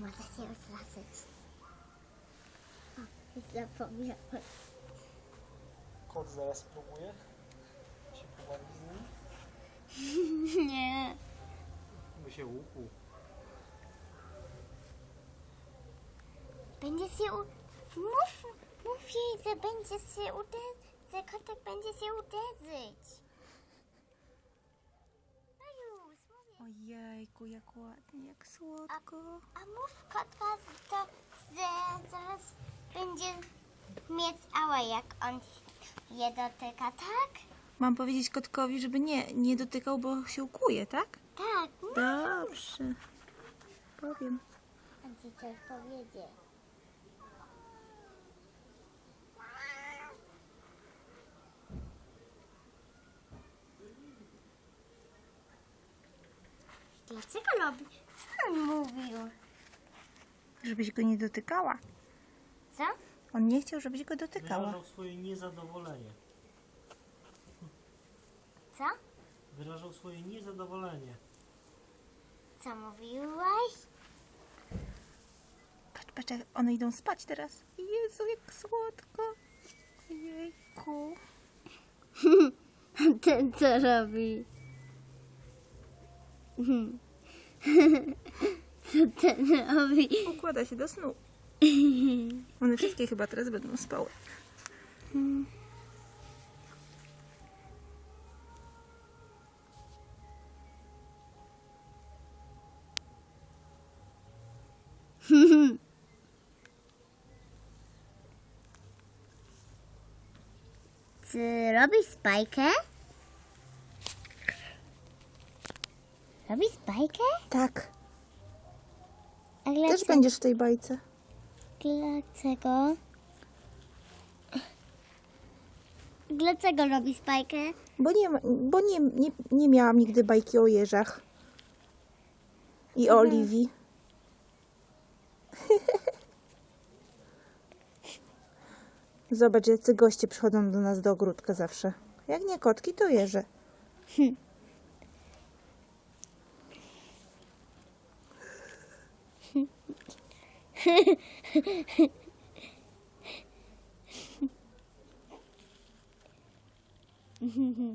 Może się rozlaszyć. Zapomniałem. Kot zaraz próbuje się pobawić z nim. Nie. By się łupł. Będzie się u... Mów, mów jej, że będzie się uderzyć, że kotek będzie się uderzyć. Ojejku, jak ładnie, jak słodko. A mów kotka, to, że zaraz będzie mieć ałę, jak on je dotyka, tak? Mam powiedzieć kotkowi, żeby nie, nie dotykał, bo się ukuje, tak? Tak. Dobrze. Powiem. On ci coś powiedzie. Dlaczego robi? Co on mówił? Żebyś go nie dotykała. Co? On nie chciał, żebyś go dotykała. Wyrażał swoje niezadowolenie. Co? Wyrażał swoje niezadowolenie. Co mówiłaś? Patrz, patrz, jak one idą spać teraz. Jezu, jak słodko. Ojejku. Ten co robi? Co ten robi? Układa się do snu. One wszystkie chyba teraz będą spały. Czy robisz spajkę? Robisz spajkę? Tak. A Też dlaczego? będziesz w tej bajce. Dlaczego? Dlaczego robisz spajkę? Bo nie, ma- bo nie, nie, nie miałam nigdy bajki o jeżach. I o Oliwii. Zobacz, jacy goście przychodzą do nas do ogródka zawsze. Jak nie kotki, to jeże. Mm-hmm.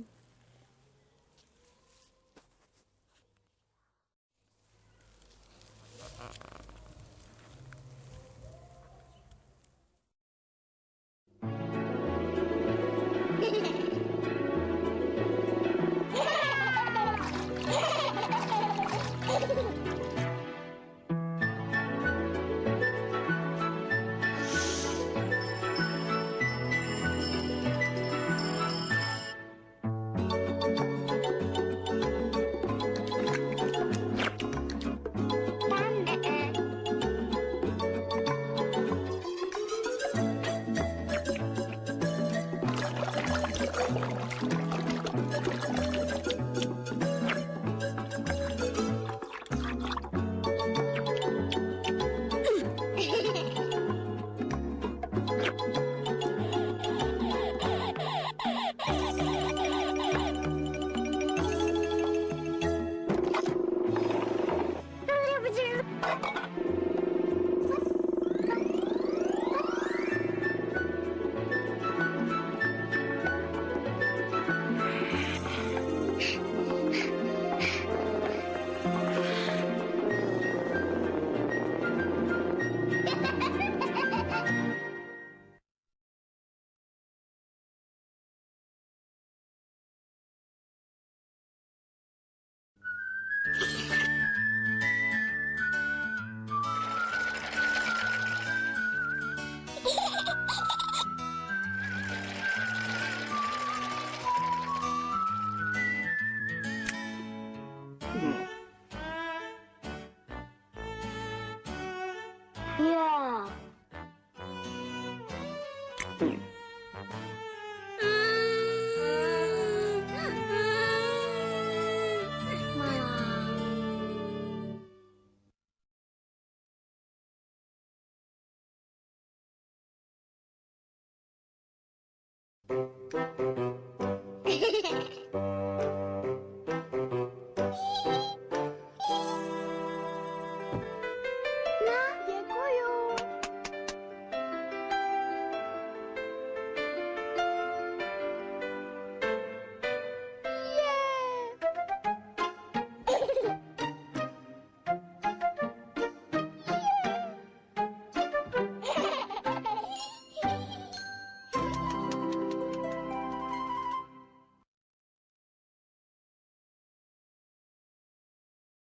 妈。